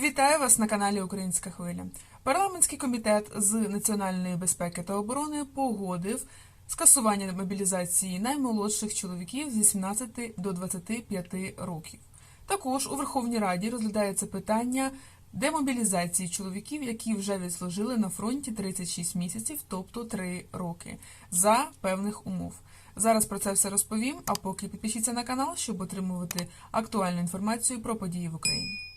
Вітаю вас на каналі Українська Хвиля. Парламентський комітет з національної безпеки та оборони погодив скасування мобілізації наймолодших чоловіків з 18 до 25 років. Також у Верховній Раді розглядається питання демобілізації чоловіків, які вже відслужили на фронті 36 місяців, тобто 3 роки, за певних умов. Зараз про це все розповім. А поки підпишіться на канал, щоб отримувати актуальну інформацію про події в Україні.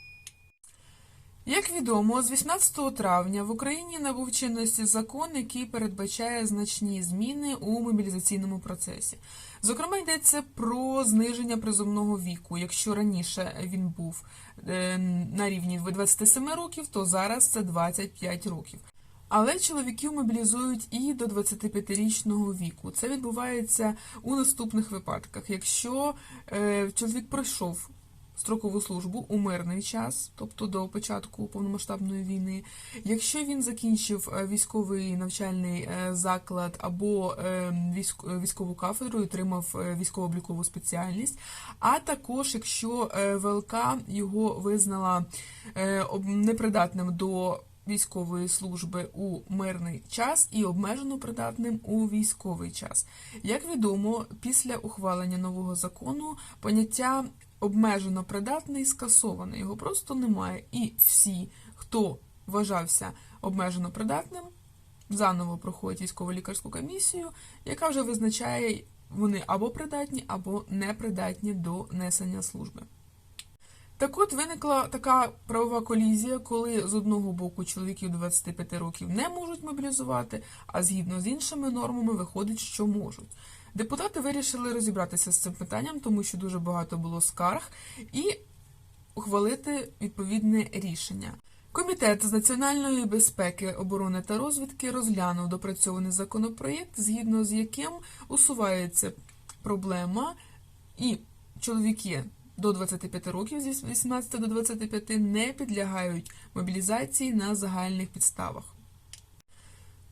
Як відомо, з 18 травня в Україні набув чинності закон, який передбачає значні зміни у мобілізаційному процесі. Зокрема, йдеться про зниження призовного віку. Якщо раніше він був е, на рівні 27 років, то зараз це 25 років. Але чоловіків мобілізують і до 25-річного віку. Це відбувається у наступних випадках. Якщо е, чоловік пройшов строкову службу у мирний час, тобто до початку повномасштабної війни, якщо він закінчив е, військовий навчальний е, заклад або е, е, військову кафедру і отримав військово-облікову спеціальність, а також якщо ВЛК його визнала непридатним до військової служби у мирний час і обмежено придатним у військовий час. Як відомо, після ухвалення нового закону поняття обмежено придатний скасоване, його просто немає. І всі, хто вважався обмежено придатним, заново проходять військово-лікарську комісію, яка вже визначає, вони або придатні, або непридатні до несення служби. Так от виникла така правова колізія, коли з одного боку чоловіків 25 років не можуть мобілізувати, а згідно з іншими нормами виходить, що можуть. Депутати вирішили розібратися з цим питанням, тому що дуже багато було скарг, і ухвалити відповідне рішення. Комітет з національної безпеки, оборони та розвідки розглянув допрацьований законопроєкт, згідно з яким усувається проблема, і чоловіки до 25 років з 18 до 25 не підлягають мобілізації на загальних підставах.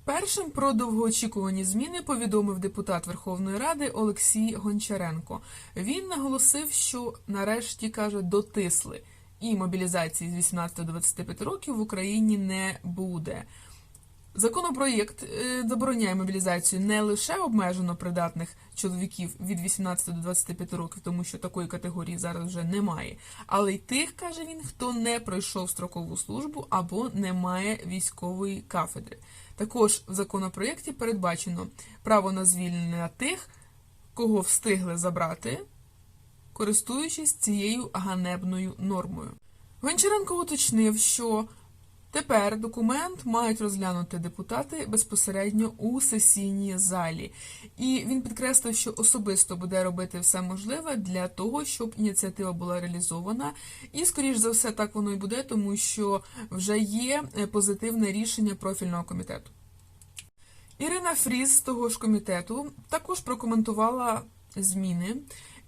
Першим про довгоочікувані зміни повідомив депутат Верховної Ради Олексій Гончаренко. Він наголосив, що нарешті каже, дотисли і мобілізації з 18 до 25 років в Україні не буде. Законопроєкт е, забороняє мобілізацію не лише обмежено придатних чоловіків від 18 до 25 років, тому що такої категорії зараз вже немає, але й тих, каже він, хто не пройшов строкову службу або не має військової кафедри. Також в законопроєкті передбачено право на звільнення тих, кого встигли забрати, користуючись цією ганебною нормою. Гончаренко уточнив, що Тепер документ мають розглянути депутати безпосередньо у сесійній залі, і він підкреслив, що особисто буде робити все можливе для того, щоб ініціатива була реалізована. І, скоріш за все, так воно і буде, тому що вже є е, позитивне рішення профільного комітету. Ірина Фріз з того ж комітету також прокоментувала зміни,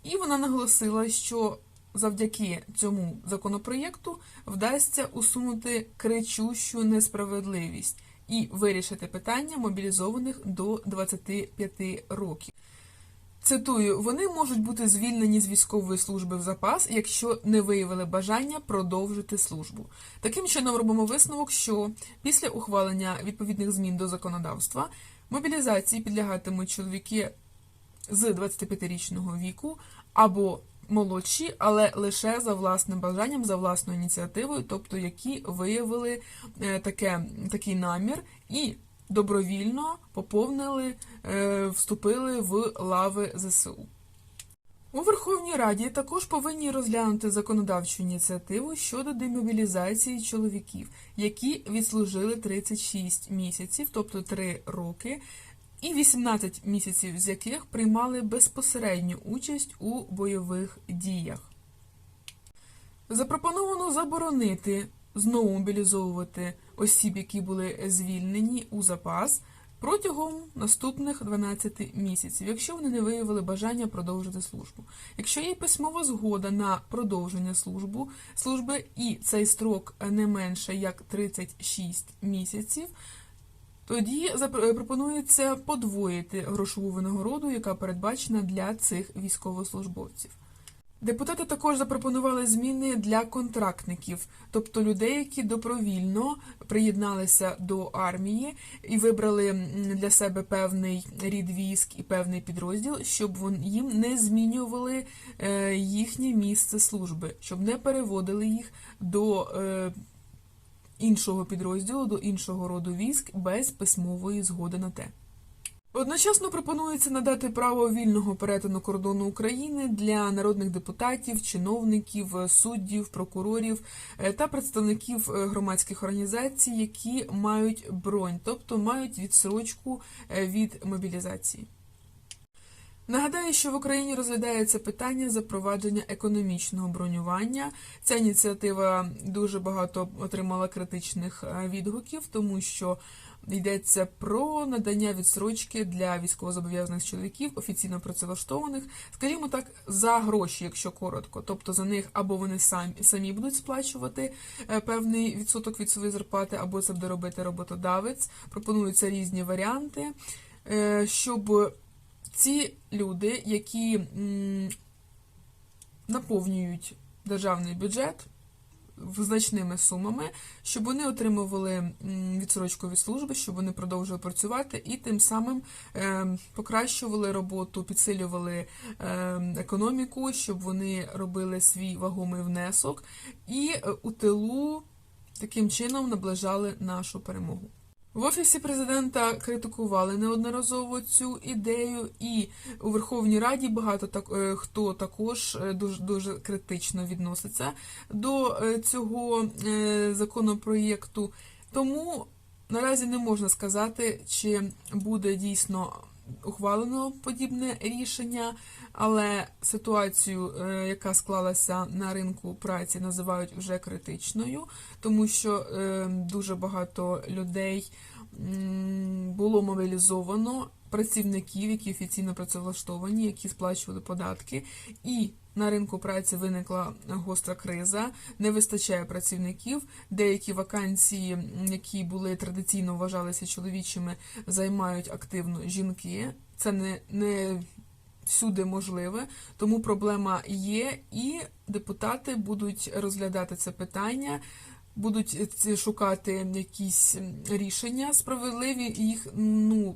і вона наголосила, що завдяки цьому законопроєкту вдасться усунути кричущу несправедливість і вирішити питання мобілізованих до 25 років. Цитую, вони можуть бути звільнені з військової служби в запас, якщо не виявили бажання продовжити службу. Таким чином робимо висновок, що після ухвалення відповідних змін до законодавства мобілізації підлягатимуть чоловіки з 25-річного віку або молодші, але лише за власним бажанням, за власною ініціативою, тобто які виявили е, таке, такий намір і добровільно поповнили, е, вступили в лави ЗСУ. У Верховній Раді також повинні розглянути законодавчу ініціативу щодо демобілізації чоловіків, які відслужили 36 місяців, тобто 3 роки, і 18 місяців з яких приймали безпосередню участь у бойових діях. Запропоновано заборонити знову мобілізовувати осіб, які були звільнені у запас протягом наступних 12 місяців, якщо вони не виявили бажання продовжити службу. Якщо є письмова згода на продовження службу, служби і цей строк не менше як 36 місяців, тоді запро- пропонується подвоїти грошову винагороду, яка передбачена для цих військовослужбовців. Депутати також запропонували зміни для контрактників, тобто людей, які добровільно приєдналися до армії і вибрали для себе певний рід військ і певний підрозділ, щоб їм не змінювали е, їхнє місце служби, щоб не переводили їх до е, іншого підрозділу, до іншого роду військ без письмової згоди на те. Одночасно пропонується надати право вільного перетину кордону України для народних депутатів, чиновників, суддів, прокурорів е, та представників е, громадських організацій, які мають бронь, тобто мають відсрочку е, від мобілізації. Нагадаю, що в Україні розглядається питання запровадження економічного бронювання. Ця ініціатива дуже багато отримала критичних е, відгуків, тому що йдеться про надання відсрочки для військовозобов'язаних чоловіків, офіційно працевлаштованих, скажімо так, за гроші, якщо коротко. Тобто за них або вони самі самі будуть сплачувати е, певний відсоток від своєї зарплати, або це буде робити роботодавець. Пропонуються різні варіанти, е, щоб ці люди, які наповнюють державний бюджет значними сумами, щоб вони отримували відсрочку від служби, щоб вони продовжували працювати і тим самим е, покращували роботу, підсилювали е, економіку, щоб вони робили свій вагомий внесок і е, у тилу таким чином наближали нашу перемогу. В офісі президента критикували неодноразово цю ідею, і у Верховній Раді багато так е, хто також е, дуже дуже критично відноситься до е, цього законопроєкту. Тому наразі не можна сказати, чи буде дійсно ухвалено подібне рішення, але ситуацію, е, яка склалася на ринку праці, називають вже критичною, тому що е, дуже багато людей було мобілізовано працівників, які офіційно працевлаштовані, які сплачували податки, і на ринку праці виникла гостра криза, не вистачає працівників. Деякі вакансії, які були традиційно вважалися чоловічими, займають активно жінки. Це не, не всюди можливе, тому проблема є, і депутати будуть розглядати це питання. Будуть шукати якісь рішення справедливі, їх ну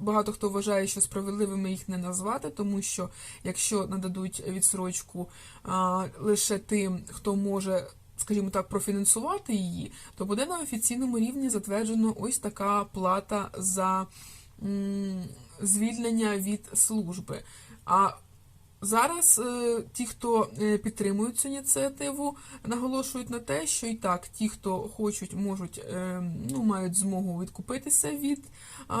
багато хто вважає, що справедливими їх не назвати, тому що якщо нададуть відсрочку а, лише тим, хто може, скажімо так, профінансувати її, то буде на офіційному рівні затверджено ось така плата за м, звільнення від служби. А Зараз е, ті, хто е, підтримують цю ініціативу, наголошують на те, що і так ті, хто хочуть, можуть, е, ну, мають змогу відкупитися від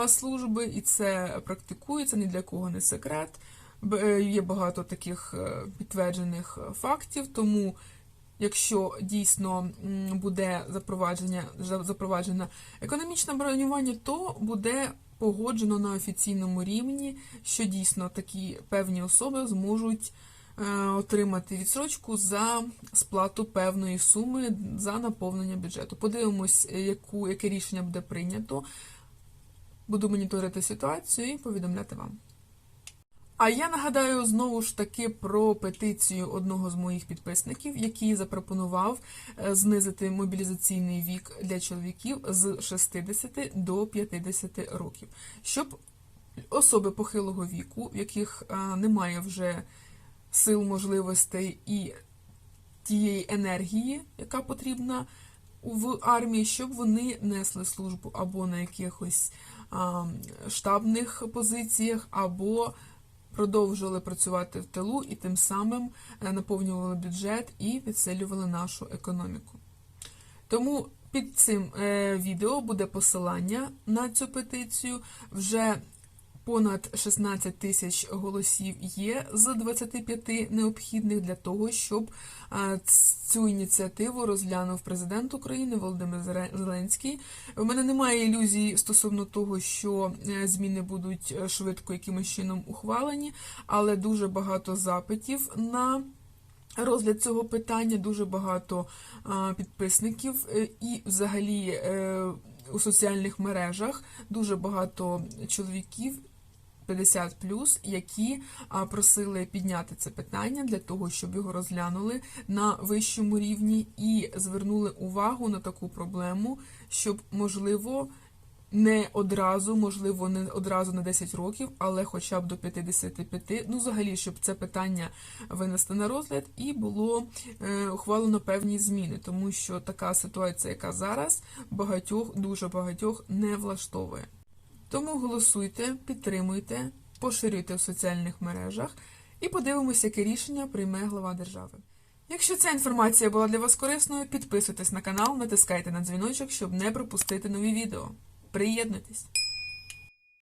служби, і це практикується ні для кого не секрет. Є багато таких підтверджених фактів, тому якщо дійсно буде запровадження за- запроваджено економічне бронювання, то буде погоджено на офіційному рівні, що дійсно такі певні особи зможуть е, отримати відсрочку за сплату певної суми за наповнення бюджету. Подивимось, е, яку, яке рішення буде прийнято. Буду моніторити ситуацію і повідомляти вам. А я нагадаю знову ж таки про петицію одного з моїх підписників, який запропонував е, знизити мобілізаційний вік для чоловіків з 60 до 50 років, щоб особи похилого віку, в яких е, немає вже сил, можливостей і тієї енергії, яка потрібна в армії, щоб вони несли службу або на якихось штабних позиціях, або продовжували працювати в тилу і тим самим е, наповнювали бюджет і відсилювали нашу економіку. Тому під цим е, відео буде посилання на цю петицію. Вже понад 16 тисяч голосів є з 25 необхідних для того, щоб е, цю ініціативу розглянув президент України Володимир Зеленський. У мене немає ілюзій стосовно того, що е, зміни будуть е, швидко якимось чином ухвалені, але дуже багато запитів на розгляд цього питання, дуже багато підписників і взагалі у соціальних мережах дуже багато чоловіків 50 які просили підняти це питання для того, щоб його розглянули на вищому рівні і звернули увагу на таку проблему, щоб можливо. Не одразу, можливо, не одразу на 10 років, але хоча б до 55, ну взагалі, щоб це питання винести на розгляд і було е, ухвалено певні зміни, тому що така ситуація, яка зараз багатьох, дуже багатьох не влаштовує. Тому голосуйте, підтримуйте, поширюйте в соціальних мережах і подивимося, яке рішення прийме глава держави. Якщо ця інформація була для вас корисною, підписуйтесь на канал, натискайте на дзвіночок, щоб не пропустити нові відео. Приєднуйтесь!